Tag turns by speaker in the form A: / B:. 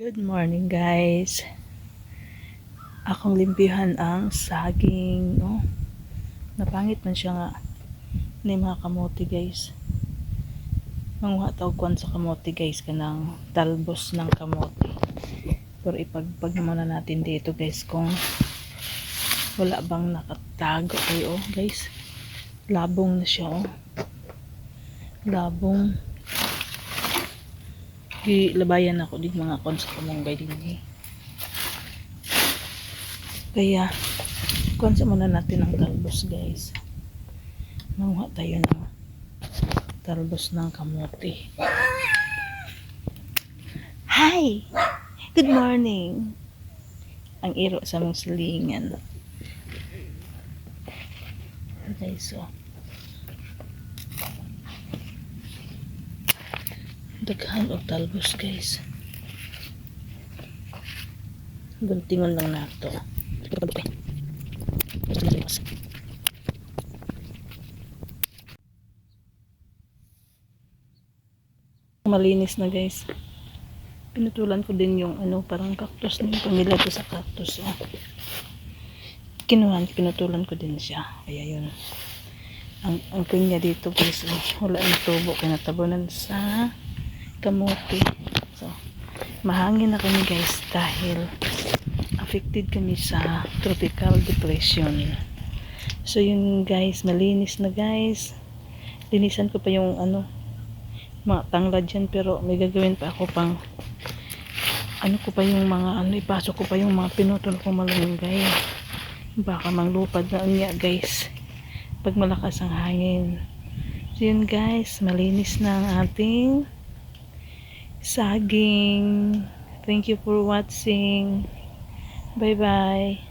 A: Good morning guys. Akong limpihan ang saging. Oh. Napangit man siya nga. Ni mga kamote guys. Mga tawag kwan sa kamote guys. Kanang talbos ng kamote. Pero ipagpag muna natin dito guys kung wala bang nakatago kayo oh, guys. Labong na siya oh. Labong gilabayan ako din mga kon sa kamunggay din eh. Kaya, konsa muna natin ang talbos guys. Manguha tayo ng talbos ng kamote. Hi! Good morning! Ang iro sa mong silingan. Okay, so. Daghan og talbos guys. Guntingon lang nato malinis na guys. Pinutulan ko din yung ano parang cactus na yung pamilya ko sa cactus oh. kinuhan pinutulan ko din siya. Kaya yun. Ang ang pinya dito guys oh, wala na tubo. Kinatabunan sa kamote. So, mahangin na kami guys dahil affected kami sa tropical depression. So, yun guys, malinis na guys. Linisan ko pa yung ano, mga tanglad dyan pero may gagawin pa ako pang ano ko pa yung mga ano, ipasok ko pa yung mga pinutol ko malunggay. Baka manglupad na niya guys pag malakas ang hangin. So, yun guys, malinis na ang ating saging. Thank you for watching. Bye-bye.